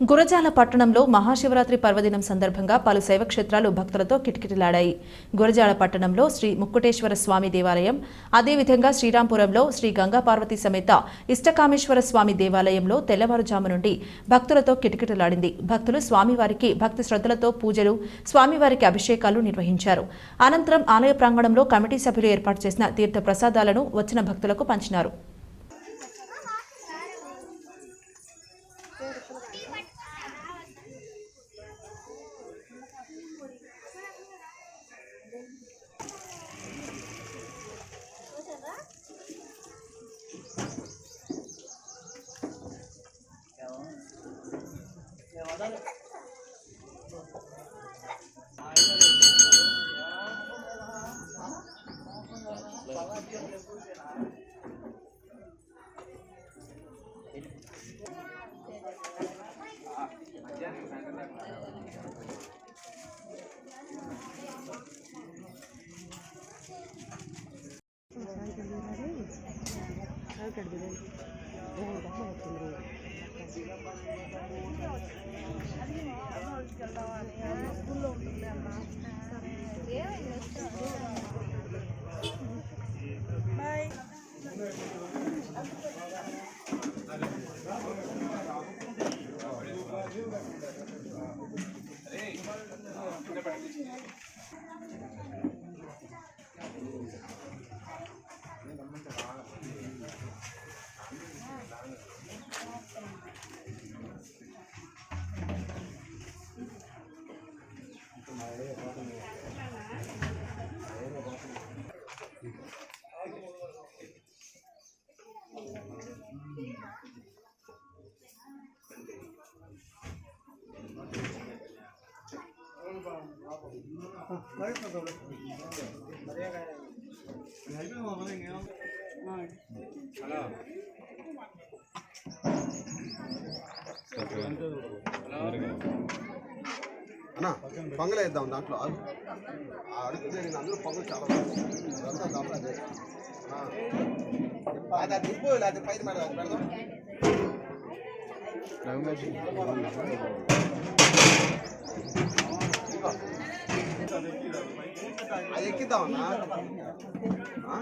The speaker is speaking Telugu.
గురజాల పట్టణంలో మహాశివరాత్రి పర్వదినం సందర్భంగా పలు శైవక్షేత్రాలు భక్తులతో కిటకిటలాడాయి. గురజాల పట్టణంలో శ్రీ ముక్కుటేశ్వర స్వామి దేవాలయం అదేవిధంగా శ్రీరాంపురంలో శ్రీ గంగా పార్వతి సమేత ఇష్టకామేశ్వర స్వామి దేవాలయంలో తెల్లవారుజాము నుండి భక్తులతో కిటకిటలాడింది. భక్తులు స్వామివారికి భక్తి శ్రద్ధలతో పూజలు స్వామివారికి అభిషేకాలు నిర్వహించారు. అనంతరం ఆలయ ప్రాంగణంలో కమిటీ సభ్యులు ఏర్పాటు చేసిన తీర్థ ప్రసాదాలను వచ్చిన భక్తులకు పంచినారు. ಕಡಿದ್ರೆ అన్నా పొంగల్ వేద్దాం దాంట్లో. ఆగు. ఆ అడుగు జరిగిన పొంగల్ చాలా అదంతా దాంట్లో అది. అది దింపు లేకపోతే పైన పెడదాం పెడదాం. అది ఎక్కిద్దామన్నా ఆ?